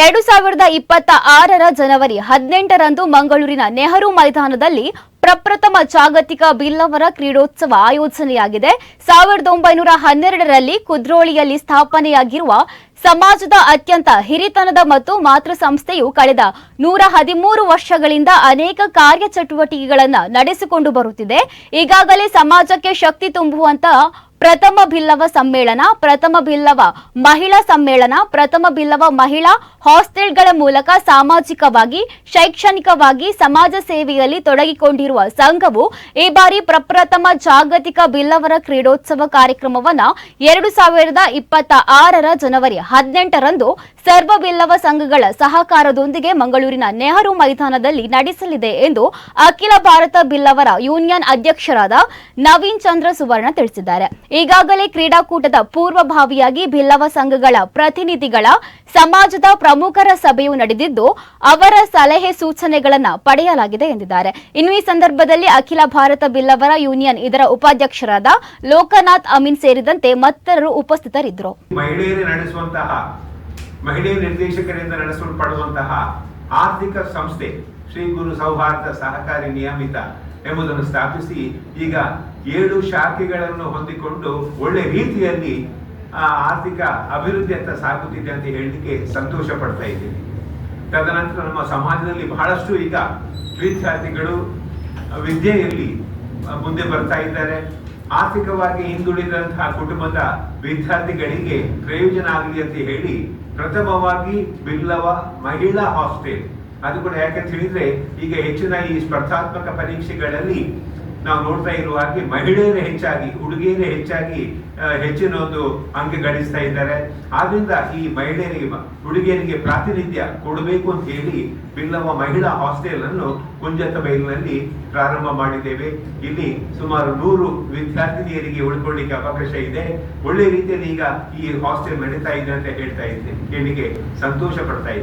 ಎರಡು ಸಾವಿರದ ಇಪ್ಪತ್ತ ಆರರ ಜನವರಿ ಹದಿನೆಂಟರಂದು ಮಂಗಳೂರಿನ ನೆಹರು ಮೈದಾನದಲ್ಲಿ ಪ್ರಪ್ರಥಮ ಜಾಗತಿಕ ಬಿಲ್ಲವರ ಕ್ರೀಡೋತ್ಸವ ಆಯೋಜನೆಯಾಗಿದೆ. ಸಾವಿರದ ಒಂಬೈನೂರ ಹನ್ನೆರಡರಲ್ಲಿ ಕುದ್ರೋಳಿಯಲ್ಲಿ ಸ್ಥಾಪನೆಯಾಗಿರುವ ಸಮಾಜದ ಅತ್ಯಂತ ಹಿರಿತನದ ಮತ್ತು ಮಾತೃ ಸಂಸ್ಥೆಯು ಕಳೆದ ನೂರ ಹದಿಮೂರು ವರ್ಷಗಳಿಂದ ಅನೇಕ ಕಾರ್ಯಚಟುವಟಿಕೆಗಳನ್ನು ನಡೆಸಿಕೊಂಡು ಬರುತ್ತಿದೆ. ಈಗಾಗಲೇ ಸಮಾಜಕ್ಕೆ ಶಕ್ತಿ ತುಂಬುವಂತಹ ಪ್ರಥಮ ಬಿಲ್ಲವ ಸಮ್ಮೇಳನ, ಪ್ರಥಮ ಬಿಲ್ಲವ ಮಹಿಳಾ ಸಮ್ಮೇಳನ, ಪ್ರಥಮ ಬಿಲ್ಲವ ಮಹಿಳಾ ಹಾಸ್ಟೆಲ್ಗಳ ಮೂಲಕ ಸಾಮಾಜಿಕವಾಗಿ, ಶೈಕ್ಷಣಿಕವಾಗಿ, ಸಮಾಜ ಸೇವೆಯಲ್ಲಿ ತೊಡಗಿಕೊಂಡಿರುವ ಸಂಘವು ಈ ಬಾರಿ ಪ್ರಪ್ರಥಮ ಜಾಗತಿಕ ಬಿಲ್ಲವರ ಕ್ರೀಡೋತ್ಸವ ಕಾರ್ಯಕ್ರಮವನ್ನು ಎರಡು ಸಾವಿರದ ಇಪ್ಪತ್ತ ಆರರ ಜನವರಿ ಹದಿನೆಂಟರಂದು ಸರ್ವ ಬಿಲ್ಲವ ಸಂಘಗಳ ಸಹಕಾರದೊಂದಿಗೆ ಮಂಗಳೂರಿನ ನೆಹರು ಮೈದಾನದಲ್ಲಿ ನಡೆಸಲಿದೆ ಎಂದು ಅಖಿಲ ಭಾರತ ಬಿಲ್ಲವರ ಯೂನಿಯನ್ ಅಧ್ಯಕ್ಷರಾದ ನವೀನ್ ಚಂದ್ರ ಸುವರ್ಣ ತಿಳಿಸಿದ್ದಾರೆ. ಈಗಾಗಲೇ ಕ್ರೀಡಾಕೂಟದ ಪೂರ್ವಭಾವಿಯಾಗಿ ಭಿಲ್ಲವ ಸಂಘಗಳ ಪ್ರತಿನಿಧಿಗಳ ಸಮಾಜದ ಪ್ರಮುಖರ ಸಭೆಯು ನಡೆದಿದ್ದು, ಅವರ ಸಲಹೆ ಸೂಚನೆಗಳನ್ನು ಪಡೆಯಲಾಗಿದೆ ಎಂದಿದ್ದಾರೆ. ಇನ್ನು ಈ ಸಂದರ್ಭದಲ್ಲಿ ಅಖಿಲ ಭಾರತ ಬಿಲ್ಲವರ ಯೂನಿಯನ್ ಇದರ ಉಪಾಧ್ಯಕ್ಷರಾದ ಲೋಕನಾಥ್ ಅಮೀನ್ ಸೇರಿದಂತೆ ಮತ್ತಿತರರು ಉಪಸ್ಥಿತರಿದ್ದರು. ಮಹಿಳೆಯ ನಿರ್ದೇಶಕರಿಂದ ನಡೆಸಲ್ಪಡುವಂತಹ ಆರ್ಥಿಕ ಸಂಸ್ಥೆ ಶ್ರೀ ಗುರು ಸೌಹಾರ್ದ ಸಹಕಾರಿ ನಿಯಮಿತ ಎಂಬುದನ್ನು ಸ್ಥಾಪಿಸಿ ಈಗ ಏಳು ಶಾಖೆಗಳನ್ನು ಹೊಂದಿಕೊಂಡು ಒಳ್ಳೆ ರೀತಿಯಲ್ಲಿ ಆ ಆರ್ಥಿಕ ಅಭಿವೃದ್ಧಿಯತ್ತ ಸಾಗುತ್ತಿದೆ ಅಂತ ಹೇಳಲಿಕ್ಕೆ ಸಂತೋಷ ಪಡ್ತಾ ಇದ್ದೀನಿ. ತದನಂತರ ನಮ್ಮ ಸಮಾಜದಲ್ಲಿ ಬಹಳಷ್ಟು ಈಗ ವಿದ್ಯಾರ್ಥಿಗಳು ವಿದ್ಯೆಯಲ್ಲಿ ಮುಂದೆ ಬರ್ತಾ ಇದ್ದಾರೆ. ಆರ್ಥಿಕವಾಗಿ ಹಿಂದುಳಿದಂತಹ ಕುಟುಂಬದ ವಿದ್ಯಾರ್ಥಿಗಳಿಗೆ ಪ್ರಯೋಜನ ಆಗಲಿ ಅಂತ ಹೇಳಿ ಪ್ರಥಮವಾಗಿ ಬಿಲ್ಲವ ಮಹಿಳಾ ಹಾಸ್ಟೆಲ್ ಅದು ಕೂಡ ಯಾಕಂತ ಹೇಳಿದ್ರೆ, ಈಗ ಹೆಚ್ಚಿನ ಈ ಸ್ಪರ್ಧಾತ್ಮಕ ಪರೀಕ್ಷೆಗಳಲ್ಲಿ ನಾವು ನೋಡ್ತಾ ಇರುವ ಹಾಗೆ ಮಹಿಳೆಯರೇ ಹೆಚ್ಚಾಗಿ, ಹುಡುಗಿಯರೇ ಹೆಚ್ಚಾಗಿ ಹೆಚ್ಚಿನ ಒಂದು ಅಂಕ ಗಳಿಸ್ತಾ ಇದ್ದಾರೆ. ಆದ್ರಿಂದ ಈ ಮಹಿಳೆಯರಿಗೆ, ಹುಡುಗಿಯರಿಗೆ ಪ್ರಾತಿನಿಧ್ಯ ಕೊಡಬೇಕು ಅಂತ ಹೇಳಿ ಬಿಲ್ಲವ ಮಹಿಳಾ ಹಾಸ್ಟೆಲ್ ಅನ್ನು ಕುಂಜತ ಬೈಲಿನಲ್ಲಿ ಪ್ರಾರಂಭ ಮಾಡಿದ್ದೇವೆ. ಇಲ್ಲಿ ಸುಮಾರು ನೂರು ವಿದ್ಯಾರ್ಥಿನಿಯರಿಗೆ ಉಳ್ಕೊಳ್ಳಿಕ್ಕೆ ಅವಕಾಶ ಇದೆ. ಒಳ್ಳೆ ರೀತಿಯಲ್ಲಿ ಈಗ ಈ ಹಾಸ್ಟೆಲ್ ನಡೀತಾ ಇದೆ ಅಂತ ಹೇಳ್ತಾ ಇದ್ದೆ. ಕೇಳಿಗೆ ಸಂತೋಷ ಪಡ್ತಾ ಇದ್ದೆ.